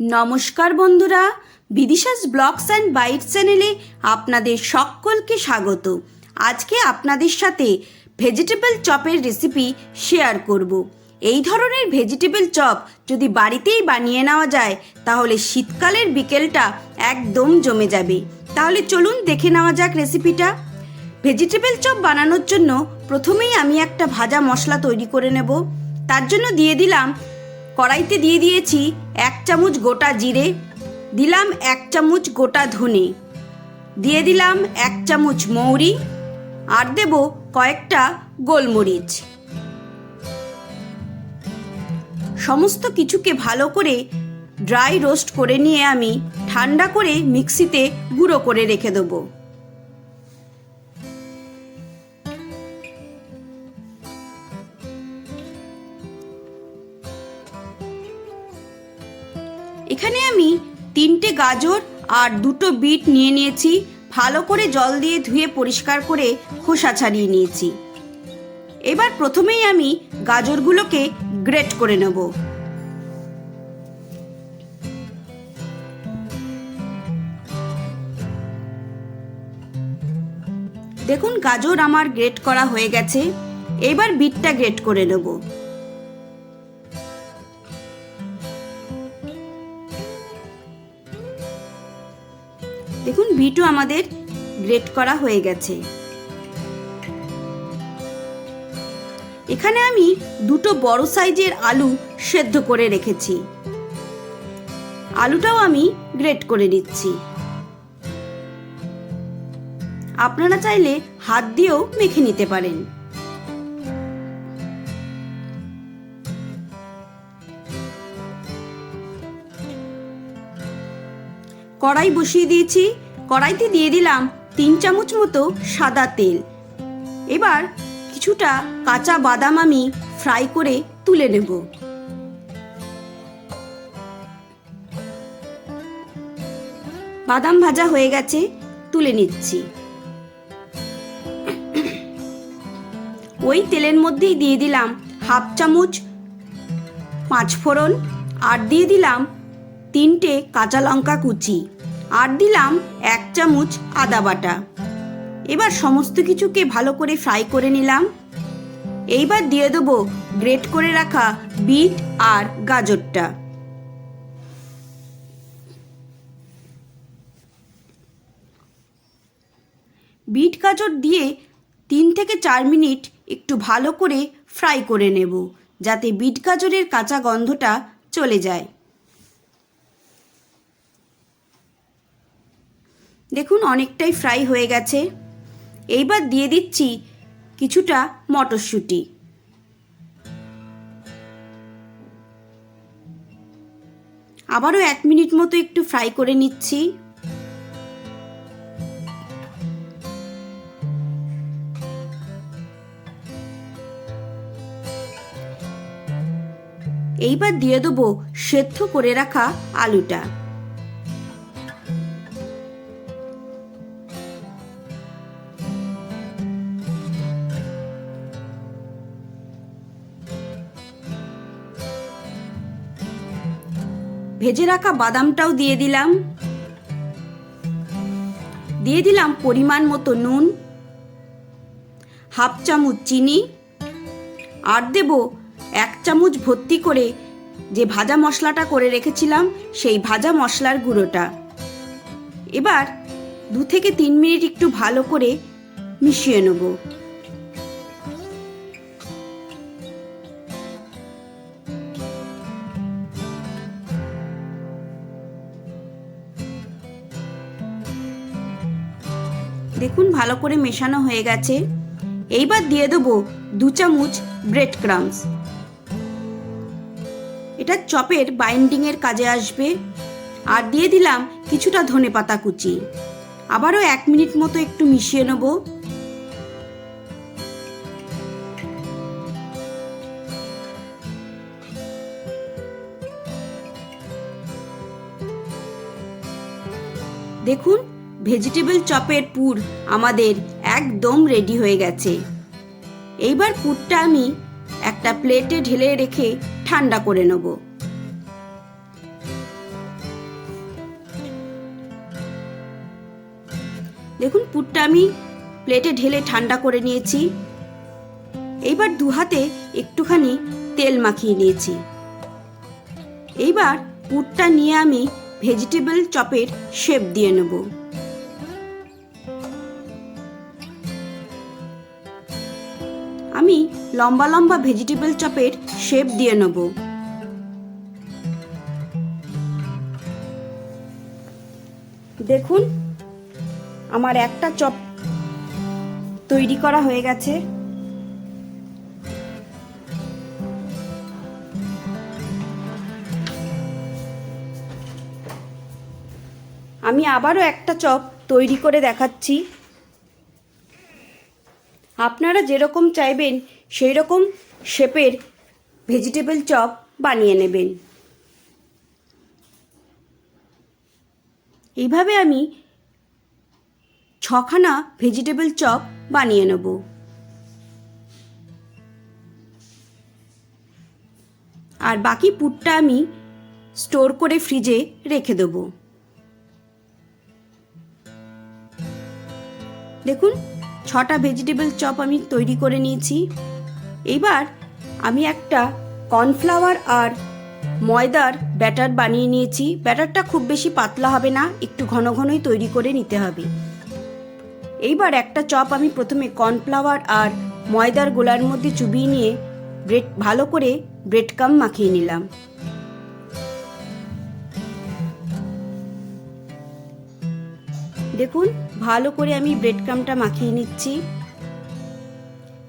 নমস্কার বন্ধুরা, বিদিশাস blogs and byte চ্যানেলে আপনাদের সকলকে স্বাগত। আজকে আপনাদের সাথে ভেজিটেবল চপের রেসিপি শেয়ার করব। এই ধরনের ভেজিটেবল চপ যদি বাড়িতেই বানিয়ে নেওয়া যায়, তাহলে শীতকালের বিকেলটা একদম জমে যাবে। তাহলে চলুন দেখে নেওয়া যাক রেসিপিটা। ভেজিটেবল চপ বানানোর জন্য প্রথমেই আমি একটা ভাজা মশলা তৈরি করে নেব। তার জন্য দিয়ে দিলাম কড়াইতে দিয়ে দিয়েছি এক চামচ গোটা জিরে, দিলাম এক চামচ গোটা ধনে। দিয়ে দিলাম এক চামচ মৌরি আর দেব কয়েকটা গোলমরিচ। সমস্ত কিছুকে ভালো করে ড্রাই রোস্ট করে নিয়ে আমি ঠান্ডা করে মিক্সিতে গুঁড়ো করে রেখে দেবো। এখানে আমি তিনটে গাজর আর দুটো বিট নিয়ে নিয়েছি, ভালো করে জল দিয়ে ধুয়ে পরিষ্কার করে খোসা ছাড়িয়ে নিয়েছি। এবার প্রথমেই আমি গাজরগুলোকে গ্রেট করে নেব। দেখুন, গাজর আমার গ্রেট করা হয়ে গেছে। এবার বিটটা গ্রেট করে নেব। বিটও আমাদের গ্রেট করা হয়ে গেছে। এখানে আমি দুটো বড় সাইজের আলু সেদ্ধ করে রেখেছি। আলুটাও আমি গ্রেট করে নিচ্ছি। আপনারা চাইলে হাত দিয়েও মেখে নিতে পারেন। কড়াই বসিয়ে দিয়েছি কড়াইতে দিয়ে দিলাম তিন চামচ মতো সাদা তেল। এবার কিছুটা কাঁচা বাদাম আমি ফ্রাই করে তুলে নেব। বাদাম ভাজা হয়ে গেছে, তুলে নিচ্ছি। ওই তেলের মধ্যেই দিয়ে দিলাম হাফ চামচ পাঁচ ফোড়ন আর দিয়ে দিলাম তিনটে কাঁচা লঙ্কা কুচি। আর দিলাম এক চামচ আদা বাটা। এবার সমস্ত কিছুকে ভালো করে ফ্রাই করে নিলাম। এইবার দিয়ে দেবো গ্রেট করে রাখা বিট আর গাজরটা। বিট, গাজর দিয়ে তিন থেকে চার মিনিট একটু ভালো করে ফ্রাই করে নেব, যাতে বিট, গাজরের কাঁচা গন্ধটা চলে যায়। দেখুন অনেকটাই ফ্রাই হয়ে গেছে। এইবার দিয়ে দিচ্ছি কিছুটা মটরশুঁটি। আবারও এক মিনিট মতো একটু ফ্রাই করে নিচ্ছি। এইবার দিয়ে দেবো সেদ্ধ করে রাখা আলুটা। ভেজে রাখা বাদামটাও দিয়ে দিলাম। দিয়ে দিলাম পরিমাণ মতো নুন, হাফ চামচ চিনি, আর দেব এক চামচ ভর্তি করে যে ভাজা মশলাটা করে রেখেছিলাম সেই ভাজা মশলার গুঁড়োটা। এবার দু থেকে তিন মিনিট একটু ভালো করে মিশিয়ে নেব। দেখুন ভালো করে মেশানো হয়ে গেছে। এইবার দিয়ে দেবো দু চামচ ব্রেড ক্রামস এটা চপের বাইন্ডিংয়ের কাজে আসবে। আর দিয়ে দিলাম কিছুটা ধনে পাতা কুচি। আবারও এক মিনিট মতো একটু মিশিয়ে নেব। দেখুন ভেজিটেবল চপের পুর আমাদের একদম রেডি হয়ে গেছে। এইবার পুরটা আমি একটা প্লেটে ঢেলে রেখে ঠান্ডা করে নেব। দেখুন, পুরটা আমি প্লেটে ঢেলে ঠান্ডা করে নিয়েছি। এইবার দু হাতে একটুখানি তেল মাখিয়ে নিয়েছি। এইবার পুরটা নিয়ে আমি ভেজিটেবল চপের শেপ দিয়ে নেব। আমি লম্বা লম্বা ভেজিটেবল চপের শেপ দিয়ে নেব। দেখুন, আমার একটা চপ তৈরি করা হয়ে গেছে। আমি আবারও একটা চপ তৈরি করে দেখাচ্ছি। আপনারা যেরকম চাইবেন সেই রকম শেপের ভেজিটেবল চপ বানিয়ে নেবেন। এইভাবে আমি ছখানা ভেজিটেবল চপ বানিয়ে নেব। আর বাকি পুরটা আমি স্টোর করে ফ্রিজে রেখে দেবো। দেখুন ছটা ভেজিটেবল চপ আমি তৈরি করে নিয়েছি। এবার আমি একটা কর্নফ্লাওয়ার আর ময়দার ব্যাটার বানিয়ে নিয়েছি। ব্যাটারটা খুব বেশি পাতলা হবে না, একটু ঘন ঘনই তৈরি করে নিতে হবে। এইবার একটা চপ আমি প্রথমে কর্নফ্লাওয়ার আর ময়দার গোলার মধ্যে চুবিয়ে নিয়ে ব্রেড ভালো করে ব্রেড কাম মাখিয়ে নিলাম। দেখুন ভালো করে আমি ব্রেড ক্রামটা মাখিয়ে নিচ্ছি।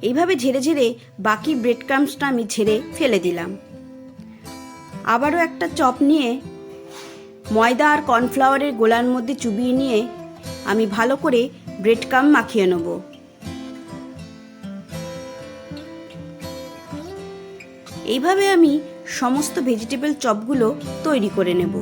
এইভাবে ঝেড়ে ঝেড়ে বাকি ব্রেড ক্রামসটা আমি ঝেড়ে ফেলে দিলাম। আবারও একটা চপ নিয়ে ময়দা আর কর্নফ্লাওয়ারের গোলার মধ্যে চুবিয়ে নিয়ে আমি ভালো করে ব্রেড ক্রাম মাখিয়ে নেব। এইভাবে আমি সমস্ত ভেজিটেবল চপগুলো তৈরি করে নেব।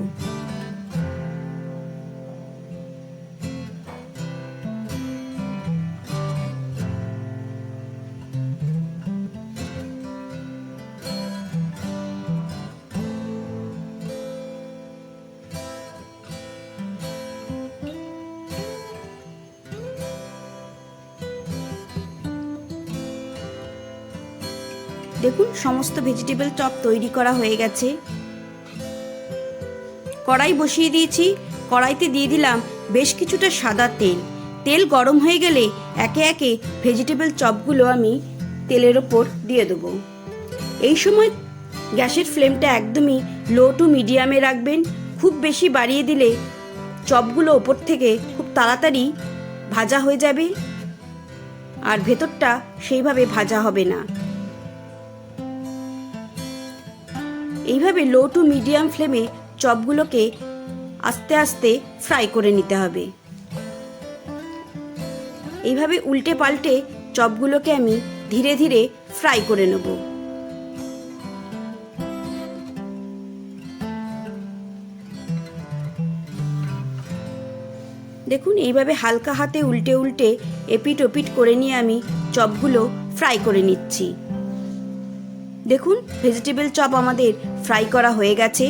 দেখুন, সমস্ত ভেজিটেবল চপ তৈরি করা হয়ে গেছে। কড়াই বসিয়ে দিয়েছি। কড়াইতে দিয়ে দিলাম বেশ কিছুটা সাদা তেল। তেল গরম হয়ে গেলে একে একে ভেজিটেবল চপগুলো আমি তেলের ওপর দিয়ে দেবো। এই সময় গ্যাসের ফ্লেমটা একদমই লো টু মিডিয়ামে রাখবেন। খুব বেশি বাড়িয়ে দিলে চপগুলো ওপর থেকে খুব তাড়াতাড়ি ভাজা হয়ে যাবে। আর ভেতরটা সেইভাবে ভাজা হবে না। এইভাবে লো টু মিডিয়াম ফ্লেমে চপগুলোকে আস্তে আস্তে ফ্রাই করে নিতে হবে। এইভাবে উল্টে পাল্টে চপগুলোকে আমি ধীরে ধীরে ফ্রাই করে নেব। দেখুন, এইভাবে হালকা হাতে উল্টে উল্টে এপিট ওপিট করে নিয়ে আমি চপগুলো ফ্রাই করে নিচ্ছি। দেখুন ভেজিটেবল চপ আমাদের ফ্রাই করা হয়ে গেছে।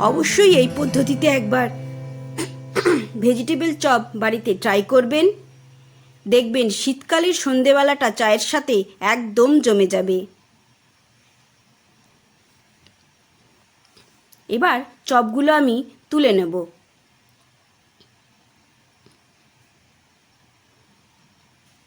অবশ্যই এই পদ্ধতিতে একবার ভেজিটেবল চপ বাড়িতে ট্রাই করবেন। দেখবেন শীতকালের সন্ধেবেলাটা চায়ের সাথে একদম জমে যাবে। এবার চপগুলো আমি তুলে নেব।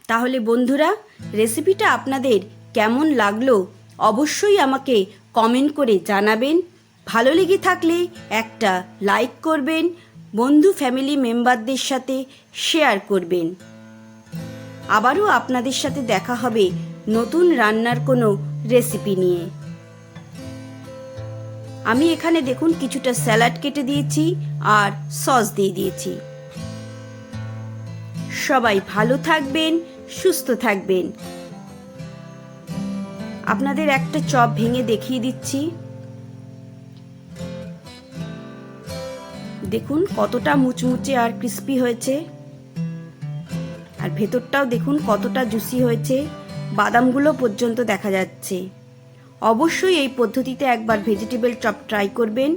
তাহলে বন্ধুরা রেসিপিটা আপনাদের কেমন লাগল অবশ্যই আমাকে কমেন্ট করে জানাবেন। ভালো লেগে থাকলে একটা লাইক করবেন, বন্ধু ফ্যামিলি মেম্বারদের সাথে শেয়ার করবেন। আবারও আপনাদের সাথে দেখা হবে নতুন রান্নার কোনো রেসিপি নিয়ে। আমি এখানে দেখুন কিছুটা স্যালাড কেটে দিয়েছি আর সস দিয়ে দিয়েছি। সবাই ভালো থাকবেন, সুস্থ থাকবেন। আপনাদের একটা চপ ভেঙে দেখিয়ে দিচ্ছি। দেখুন কতটা মুচমুচে আর ক্রিস্পি হয়েছে। আর ভেতরটাও দেখুন কতটা জুসি হয়েছে। বাদামগুলো পর্যন্ত দেখা যাচ্ছে। অবশ্যই এই পদ্ধতিতে একবার ভেজিটেবল চপ ট্রাই করবেন।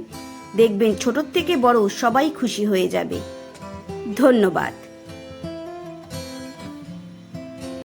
দেখবেন ছোটোর থেকে বড় সবাই খুশি হয়ে যাবে। ধন্যবাদ।